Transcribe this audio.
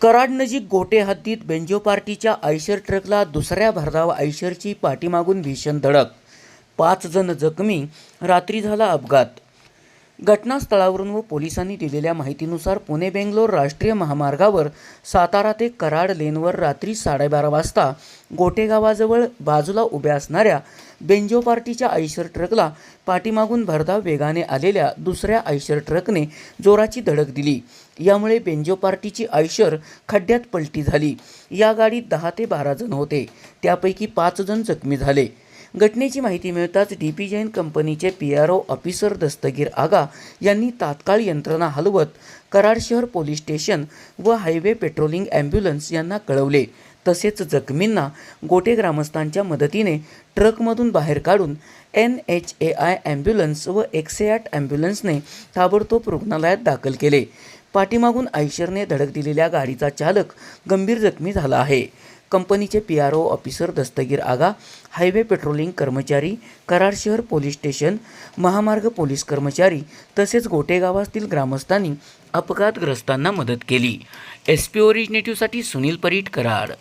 कराडनजीक गोटे हद्दीत बेंजो पार्टीच्या आयशर ट्रकला दुसऱ्या भरधाव आयशरची पाठीमागून भीषण धडक. पाच जण जखमी रात्री झाला अपघात. घटनास्थळावरून व पोलिसांनी दिलेल्या माहितीनुसार पुणे बेंगलोर राष्ट्रीय महामार्गावर सातारा ते कराड लेनवर रात्री साडेबारा वाजता गोटेगावाजवळ बाजूला उभ्या असणाऱ्या बेंजो पार्टीच्या आयशर ट्रकला पाठीमागून भरधाव वेगाने आलेल्या दुसऱ्या आयशर ट्रकने जोराची धडक दिली. यामुळे बेंजो पार्टीची आयशर खड्ड्यात पलटी झाली. या गाडीत दहा ते बारा जण होते. त्यापैकी पाच जण जखमी झाले. घटनेची माहिती मिळताच डी पी जैन कंपनीचे P R O officer Dastagir Aga यांनी तात्काळ यंत्रणा हलवत कराड शहर पोलीस स्टेशन व हायवे पेट्रोलिंग ॲम्ब्युलन्स यांना कळवले. तसेच जखमींना गोटे ग्रामस्थांच्या मदतीने ट्रकमधून बाहेर काढून N H A I ambulance व एकशे आठ ॲम्ब्युलन्सने ताबडतोब रुग्णालयात दाखल केले. पाठीमागून आयशरने धडक दिलेल्या गाडीचा चालक गंभीर जखमी झाला आहे. कंपनीचे P R O officer Dastagir Aga highway patrolling कर्मचारी कराड शहर पोलीस स्टेशन महामार्ग पोलीस कर्मचारी तसेच गोटेगावातील ग्रामस्थांनी अपघातग्रस्तांना मदत केली. एस पी ओरिजिनेटिव्हसाठी सुनील परीट कराड